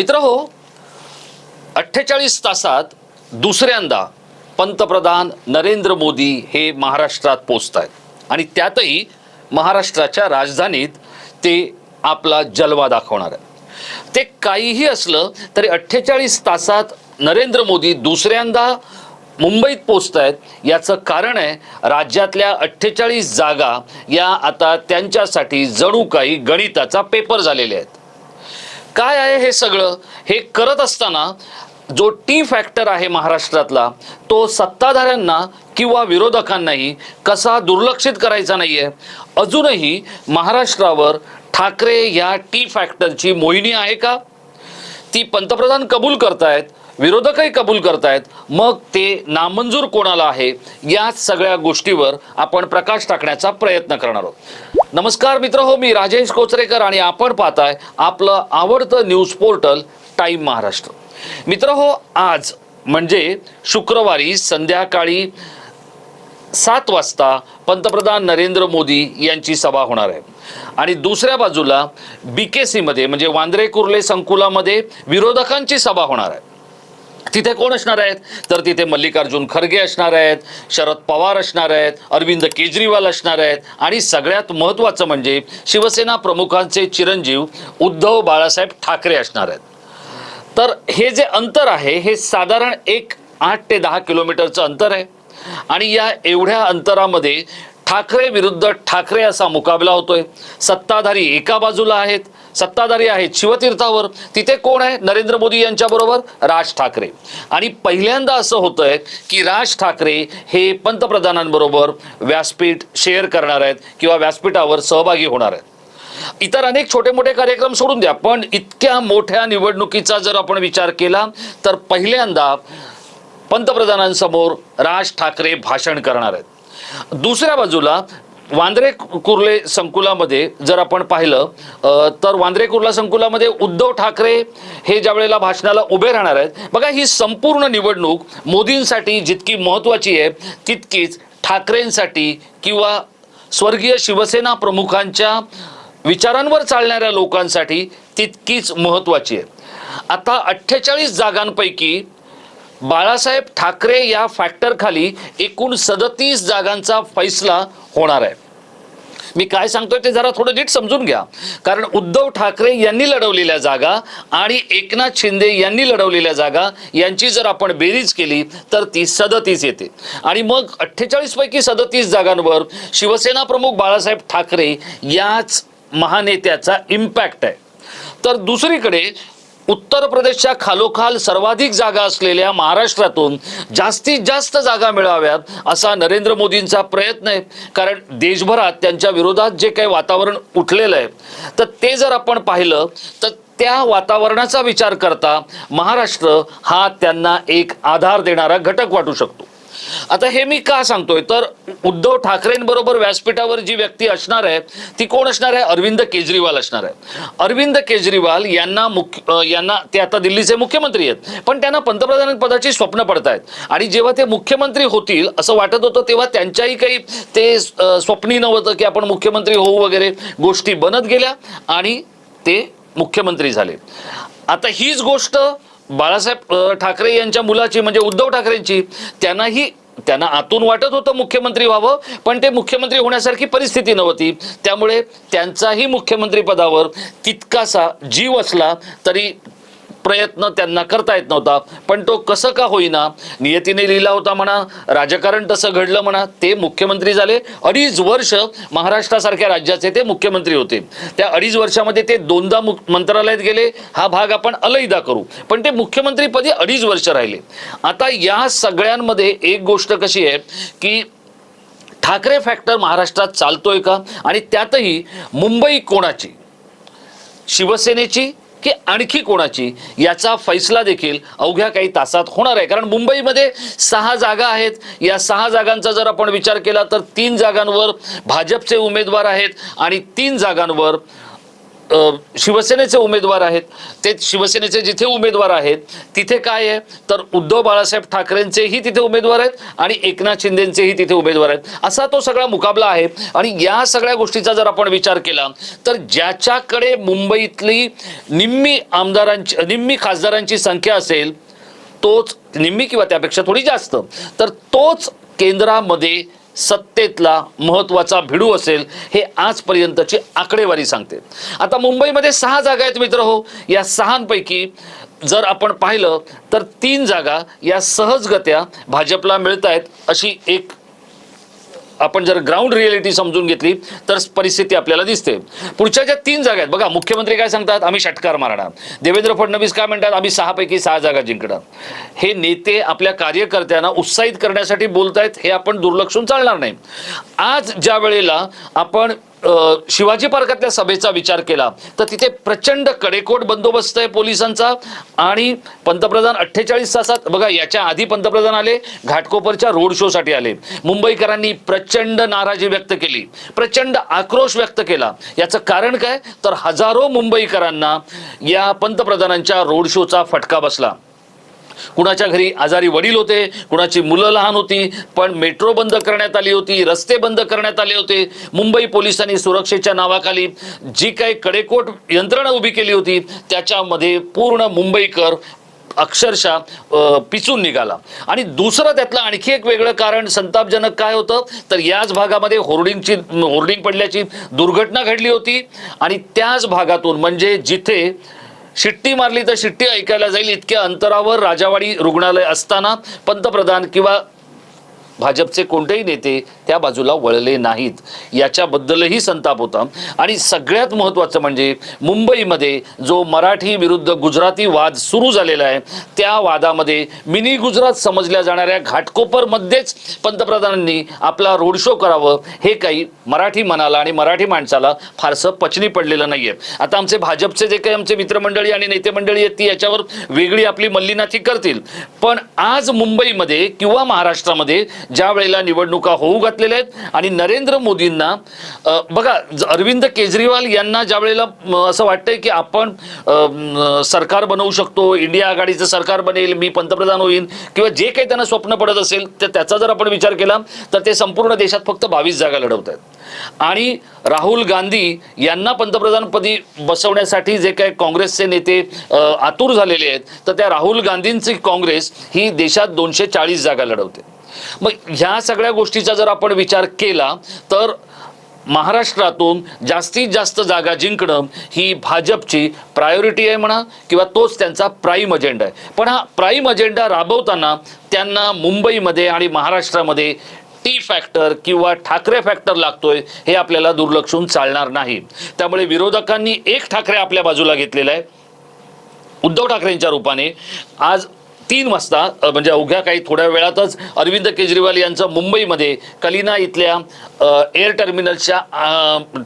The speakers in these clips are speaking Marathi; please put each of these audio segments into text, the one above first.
मित्र हो अठ्ठेचाळीस तासात दुसऱ्यांदा पंतप्रधान नरेंद्र मोदी हे महाराष्ट्रात पोचत आहेत आणि त्यातही महाराष्ट्राच्या राजधानीत ते आपला जलवा दाखवणार आहेत. ते काहीही असलं तरी अठ्ठेचाळीस तासात नरेंद्र मोदी दुसऱ्यांदा मुंबईत पोचत आहेत याचं कारण आहे राज्यातल्या अठ्ठेचाळीस जागा या आता त्यांच्यासाठी जणू काही गणिताचा पेपर झालेले आहेत. काय आहे हे सगळं? हे करत असताना जो टी फॅक्टर आहे महाराष्ट्रातला तो सत्ताधाऱ्यांना किंवा विरोधकांनाही कसा दुर्लक्षित करायचा नाहीये. अजूनही महाराष्ट्रावर ठाकरे या टी फॅक्टरची मोहिनी आहे का? ती पंतप्रधान कबूल करतायत विरोधकही कबूल करतायत मग ते नामंजूर कोणाला आहे? या सगळ्या गोष्टीवर आपण प्रकाश टाकण्याचा प्रयत्न करणार आहोत. नमस्कार मित्र हो मी राजेश कोचरेकर आणि आपण पाहताय आपलं आवडतं न्यूज पोर्टल टाईम महाराष्ट्र. मित्र हो आज म्हणजे शुक्रवारी संध्याकाळी सात वाजता पंतप्रधान नरेंद्र मोदी यांची सभा होणार आहे. आणि दुसऱ्या बाजूला बी के सीमध्ये म्हणजे वांद्रे कुर्ले संकुलामध्ये विरोधकांची सभा होणार आहे. तिथे कोण असणार आहेत? तर तिथे मल्लिकार्जुन खरगे असणार आहेत शरद पवार असणार आहेत अरविंद केजरीवाल असणार आहेत आणि सगळ्यात महत्त्वाचं म्हणजे शिवसेना प्रमुखांचे चिरंजीव उद्धव बाळासाहेब ठाकरे असणार आहेत. तर हे जे अंतर आहे हे साधारण एक आठ ते दहा किलोमीटरचं अंतर आहे. आणि या एवढ्या अंतरामध्ये ठाकरे विरुद्ध ठाकरे असा मुकाबला होतोय. सत्ताधारी एका बाजूला आहेत सत्ताधारी आहेत शिवतीर्थावर. तिथे कोण आहे? नरेंद्र मोदी यांच्याबरोबर राज ठाकरे. आणि पहिल्यांदा असं होतंय की राज ठाकरे हे पंतप्रधानांबरोबर व्यासपीठ शेअर करणार आहेत किंवा व्यासपीठावर सहभागी होणार आहेत. इतर अनेक छोटे मोठे कार्यक्रम सोडून द्या पण इतक्या मोठ्या निवडणुकीचा जर आपण विचार केला तर पहिल्यांदा पंतप्रधानांसमोर राज ठाकरे भाषण करणार आहेत. दुसऱ्या बाजूला वांद्रे कुर्ले संकुलामध्ये जर आपण पाहिलं तर वांद्रे कुर्ला संकुलामध्ये उद्धव ठाकरे हे ज्या वेळेला भाषणाला उभे राहणार आहेत बघा ही संपूर्ण निवडणूक मोदींसाठी जितकी महत्त्वाची आहे तितकीच ठाकरेंसाठी किंवा स्वर्गीय शिवसेना प्रमुखांच्या विचारांवर चालणाऱ्या लोकांसाठी तितकीच महत्त्वाची आहे. आता अठ्ठेचाळीस जागांपैकी बाळासाहेब ठाकरे या फॅक्टरखाली एकूण सदतीस जागांचा फैसला होणार आहे. मी काय सांगतोय ते जरा थोडं नीट समजून घ्या. कारण उद्धव ठाकरे यांनी लढवलेल्या जागा आणि एकनाथ शिंदे यांनी लढवलेल्या जागा यांची जर आपण बेरीज केली तर ती सदतीस येते. आणि मग अठ्ठेचाळीस पैकी सदतीस जागांवर शिवसेना प्रमुख बाळासाहेब ठाकरे याच महानेत्याचा इम्पॅक्ट आहे. तर दुसरीकडे उत्तर प्रदेशच्या खालोखाल सर्वाधिक जागा असलेल्या महाराष्ट्रातून जास्तीत जास्त जागा मिळाव्यात असा नरेंद्र मोदींचा प्रयत्न आहे. कारण देशभरात त्यांच्या विरोधात जे काही वातावरण उठलेलं आहे तर ते जर आपण पाहिलं तर त्या वातावरणाचा विचार करता महाराष्ट्र हा त्यांना एक आधार देणारा घटक वाटू शकतो. आता हे मी का सांगतोय? तर उद्धव ठाकरेंबरोबर व्यासपीठावर जी व्यक्ती असणार आहे ती कोण असणार आहे? अरविंद केजरीवाल असणार आहे. अरविंद केजरीवाल यांना मुख्य यांना ते आता दिल्लीचे मुख्यमंत्री आहेत. पण त्यांना पंतप्रधान पदाची स्वप्न पडतायत. आणि जेव्हा ते मुख्यमंत्री होतील असं वाटत होतं तेव्हा त्यांच्याही काही ते स्वप्नी नव्हतं की आपण मुख्यमंत्री होऊ वगैरे. गोष्टी बनत गेल्या आणि ते मुख्यमंत्री झाले. आता हीच गोष्ट बाळासाहेब ठाकरे यांच्या मुलाची म्हणजे उद्धव ठाकरेंची त्यांनाही त्यांना आतून वाटत होतं मुख्यमंत्री व्हावं पण ते मुख्यमंत्री होण्यासारखी परिस्थिती नव्हती. त्यामुळे त्यांचाही मुख्यमंत्री पदावर तितकासा जीव असला तरी प्रयत्न त्यांना करता येत नव्हता. पण तो कसं का होईना? नियतीने लिहिला होता म्हणा राजकारण तसं घडलं म्हणा ते मुख्यमंत्री झाले. अडीच वर्ष महाराष्ट्रासारख्या राज्याचे ते मुख्यमंत्री होते. त्या अडीच वर्षामध्ये ते दोनदा मुख मंत्रालयात गेले. हा भाग आपण अलईदा करू. पण ते मुख्यमंत्रीपदी अडीच वर्ष राहिले. आता या सगळ्यांमध्ये एक गोष्ट कशी आहे की ठाकरे फॅक्टर महाराष्ट्रात चालतोय का? आणि त्यातही मुंबई कोणाची? शिवसेनेची की आणखी कोणाची? याचा फैसला देखील अवघ्या काही तासात होणार आहे. कारण मुंबईमध्ये सहा जागा आहेत. या सहा जागांचा जर आपण विचार केला तर तीन जागांवर भाजपचे उमेदवार आहेत आणि तीन जागांवर शिवसेनेचे उमेदवार आहेत. ते शिवसेनेचे जिथे उमेदवार आहेत तिथे काय आहे? तर उद्धव बाळासाहेब ठाकरेंचेही तिथे उमेदवार आहेत आणि एकनाथ शिंदेंचेही तिथे उमेदवार आहेत. असा तो सगळा मुकाबला आहे. आणि या सगळ्या गोष्टीचा जर आपण विचार केला तर ज्याच्याकडे मुंबईतली निम्मी आमदारांची निम्मी खासदारांची संख्या असेल तोच निम्मी किंवा त्यापेक्षा थोडी जास्त तर तोच केंद्रामध्ये सत्तेतला महत्त्वाचा भिडू असेल हे आजपर्यंतची आकडेवारी सांगते. आता मुंबईमध्ये सहा जागा आहेत मित्र हो. या सहांपैकी जर आपण पाहिलं तर तीन जागा या सहजगत्या भाजपला मिळत आहेत अशी एक आपण जर ग्राउंड रियालिटी समजून घेतली तर परिस्थिती आपल्याला दिसते. पुढच्या ज्या तीन जागा आहेत बघा मुख्यमंत्री काय सांगतात? आम्ही षटकार मारणार. देवेंद्र फडणवीस काय म्हणतात? आम्ही सहापैकी सहा जागा जिंकणार. हे नेते आपल्या कार्यकर्त्यांना उत्साहित करण्यासाठी बोलतायत हे आपण दुर्लक्षून चालणार नाही. आज ज्या वेळेला आपण शिवाजी पार्कातल्या सभेचा विचार केला तर तिथे प्रचंड कडेकोट बंदोबस्त आहे पोलिसांचा आणि पंतप्रधान अठ्ठेचाळीस तासात बघा याच्या आधी पंतप्रधान आले घाटकोपरच्या रोड शोसाठी आले. मुंबईकरांनी प्रचंड नाराजी व्यक्त केली प्रचंड आक्रोश व्यक्त केला. याचं कारण काय? तर हजारो मुंबईकरांना या पंतप्रधानांच्या रोड शोचा फटका बसला. कुणाच्या घरी आजारी वडील होते कुणाची मुलं लहान होती पण मेट्रो बंद करण्यात आली होती रस्ते बंद करण्यात आले होते मुंबई पोलिसांनी सुरक्षेच्या नावाखाली जी काही कडेकोट यंत्रणा उभी केली होती त्याच्यामध्ये पूर्ण मुंबईकर अक्षरशः पिचून निघाला. आणि दुसरं त्यातलं आणखी एक वेगळं कारण संतापजनक काय होतं तर याच भागामध्ये होर्डिंगची होर्डिंग पडल्याची दुर्घटना घडली होती. आणि त्याच भागातून म्हणजे जिथे शिट्टी मारली तर शिट्टी ऐकायला जाईल. इतक्या अंतरावर राजावाडी रुग्णालय असताना पंतप्रधान किंवा भाजपचे कोणतेही नेते त्या बाजूला वळले नाहीत. याच्याबद्दलही संताप होता. आणि सगळ्यात महत्त्वाचं म्हणजे मुंबईमध्ये जो मराठी विरुद्ध गुजराती वाद सुरू झालेला आहे त्या वादामध्ये मिनी गुजरात समजल्या जाणाऱ्या घाटकोपरमध्येच पंतप्रधानांनी आपला रोड शो करावं हे काही मराठी मनाला आणि मराठी माणसाला फारसं पचनी पडलेलं नाही आहे आता आमचे भाजपचे जे काही आमचे मित्रमंडळी आणि नेते मंडळी आहेत ती याच्यावर वेगळी आपली मल्लीनाथी करतील. पण आज मुंबईमध्ये किंवा महाराष्ट्रामध्ये ज्या वेळेला निवडणुका होऊ घातलेल्या आहेत. आणि नरेंद्र मोदींना बघा अरविंद केजरीवाल यांना ज्या वेळेला असं वाटतंय की आपण सरकार बनवू शकतो इंडिया आघाडीचं सरकार बनेल मी पंतप्रधान होईन किंवा जे काही त्यांना स्वप्न पडत असेल तर त्याचा जर आपण विचार केला तर ते संपूर्ण देशात फक्त बावीस जागा लढवत आहेत. आणि राहुल गांधी यांना पंतप्रधानपदी बसवण्यासाठी जे काही काँग्रेसचे नेते आतुर झालेले आहेत तर त्या राहुल गांधींची काँग्रेस ही देशात दोनशे चाळीस जागा लढवते. मग ह्या सगळ्या गोष्टीचा जर आपण विचार केला तर महाराष्ट्रातून जास्तीत जास्त जागा जिंकणं ही भाजपची प्रायोरिटी आहे म्हणा किंवा तोच त्यांचा प्राईम अजेंडा आहे. पण हा प्राईम अजेंडा राबवताना त्यांना मुंबईमध्ये आणि महाराष्ट्रामध्ये टी फॅक्टर किंवा ठाकरे फॅक्टर लागतोय हे आपल्याला दुर्लक्षून चालणार नाही. त्यामुळे विरोधकांनी एक ठाकरे आपल्या बाजूला घेतलेला आहे. उद्धव ठाकरेंच्या रूपाने. आज तीन वाजता म्हणजे अवघ्या काही थोड्या वेळातच अरविंद केजरीवाल यांचं मुंबईमध्ये कलिना इथल्या एअर टर्मिनलच्या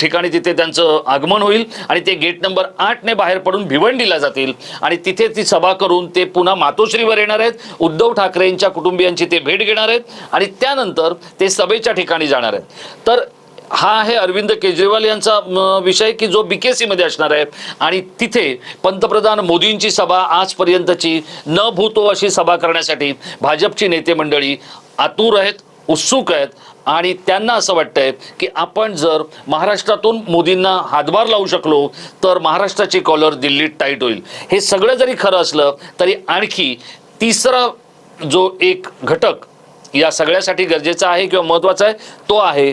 ठिकाणी तिथे त्यांचं आगमन होईल आणि ते गेट नंबर आठने बाहेर पडून भिवंडीला जातील. आणि तिथे ती सभा करून ते पुन्हा मातोश्रीवर येणार आहेत. उद्धव ठाकरेंच्या कुटुंबियांची ते भेट घेणार आहेत. आणि त्यानंतर ते सभेच्या ठिकाणी जाणार आहेत. तर हा आहे अरविंद केजरीवाल यांचा विषय की जो बी के सीमध्ये असणार आहे. आणि तिथे पंतप्रधान मोदींची सभा आजपर्यंतची न भूतो अशी सभा करण्यासाठी भाजपची नेते मंडळी आतुर आहेत उत्सुक आहेत. आणि त्यांना असं वाटतंय की आपण जर महाराष्ट्रातून मोदींना हातभार लावू शकलो तर महाराष्ट्राची कॉलर दिल्लीत टाईट होईल. हे सगळं जरी खरं असलं तरी आणखी तिसरा जो एक घटक या सगळ्यासाठी गरजेचा आहे किंवा महत्त्वाचा आहे तो आहे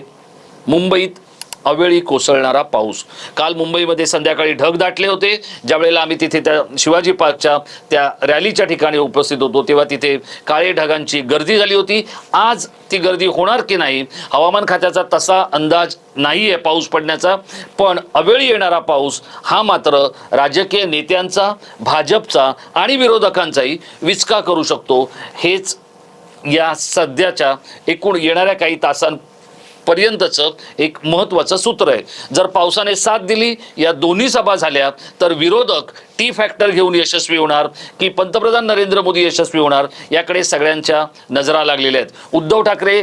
मुंबईत अवेळी कोसळणारा पाऊस. काल मुंबईमध्ये संध्याकाळी ढग दाटले होते. ज्यावेळेला आम्ही तिथे त्या शिवाजी पार्कच्या त्या रॅलीच्या ठिकाणी उपस्थित होतो तेव्हा तिथे काळे ढगांची गर्दी झाली होती. आज ती गर्दी होणार की नाही हवामान खात्याचा तसा अंदाज नाही आहे पाऊस पडण्याचा. पण अवेळी येणारा पाऊस हा मात्र राजकीय नेत्यांचा भाजपचा आणि विरोधकांचाही विचका करू शकतो. हेच या सध्याच्या एकूण येणाऱ्या काही तासां पर्यंतचं एक महत्त्वाचं सूत्र आहे. जर पावसाने साथ दिली या दोन्ही सभा झाल्या तर विरोधक टी फॅक्टर घेऊन यशस्वी होणार की पंतप्रधान नरेंद्र मोदी यशस्वी होणार याकडे सगळ्यांच्या नजरा लागलेल्या आहेत. उद्धव ठाकरे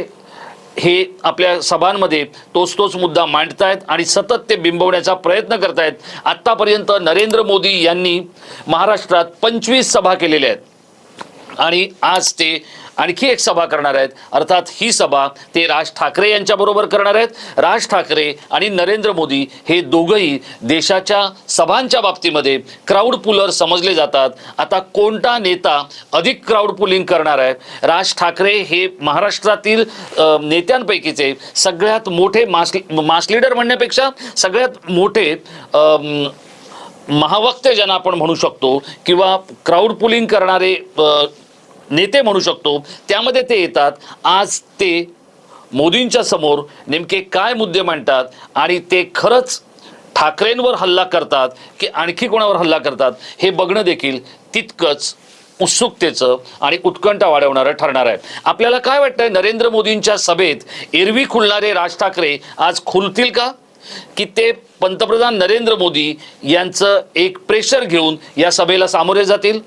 हे आपल्या सभांमध्ये तोच तोच मुद्दा मांडतायत आणि सतत ते बिंबवण्याचा प्रयत्न करतायत. आत्तापर्यंत नरेंद्र मोदी यांनी महाराष्ट्रात पंचवीस सभा केलेल्या आहेत. आणि आज ते आणखी एक सभा करणार आहेत. अर्थात ही सभा ते राज ठाकरे यांच्याबरोबर करणार आहेत. राज ठाकरे आणि नरेंद्र मोदी हे दोघंही देशाच्या सभांच्या बाबतीमध्ये क्राऊड पुलर समजले जातात. आता कोणता नेता अधिक क्राऊड पुलिंग करणार आहे? राज ठाकरे हे महाराष्ट्रातील नेत्यांपैकीचे सगळ्यात मोठे मास मास लीडर म्हणण्यापेक्षा सगळ्यात मोठे महावक्ते ज्यांना आपण म्हणू शकतो किंवा क्राऊड पुलिंग करणारे नेते म्हणू शकतो त्यामध्ये ते येतात. आज ते मोदींच्या समोर नेमके काय मुद्दे मांडतात आणि ते खरंच ठाकरेंवर हल्ला करतात की आणखी कोणावर हल्ला करतात हे बघणं देखील तितकंच उत्सुकतेचं आणि उत्कंठा वाढवणारं ठरणार आहे. आपल्याला काय वाटतंय नरेंद्र मोदींच्या सभेत एरवी खुलणारे राज ठाकरे आज खुलतील का? की ते पंतप्रधान नरेंद्र मोदी यांचं एक प्रेशर घेऊन या सभेला सामोरे जातील?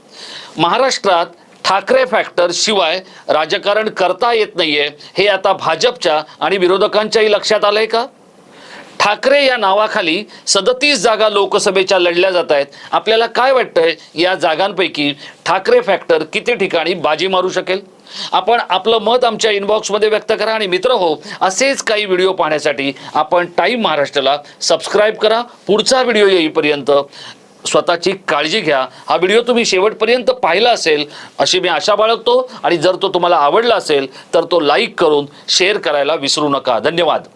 महाराष्ट्रात ठाकरे फॅक्टर शिवाय राजकारण करता येत नाहीये हे आता भाजपच्या आणि विरोधकांच्याही लक्षात आलंय का? ठाकरे या नावाखाली सदतीस जागा लोकसभेच्या लढल्या जात आहेत. आपल्याला काय वाटतंय या जागांपैकी ठाकरे फॅक्टर किती ठिकाणी बाजी मारू शकेल? आपण आपलं मत आमच्या इनबॉक्समध्ये व्यक्त करा आणि मित्र हो असेच काही व्हिडिओ पाहण्यासाठी आपण टाईम महाराष्ट्राला सबस्क्राईब करा. पुढचा व्हिडिओ येईपर्यंत स्वतःची काळजी घ्या. हा व्हिडिओ तुम्ही शेवटपर्यंत पाहिला असेल अशी मी आशा बाळगतो. आणि जर तो तुम्हाला आवडला असेल तर तो लाईक करून शेअर करायला विसरू नका. धन्यवाद.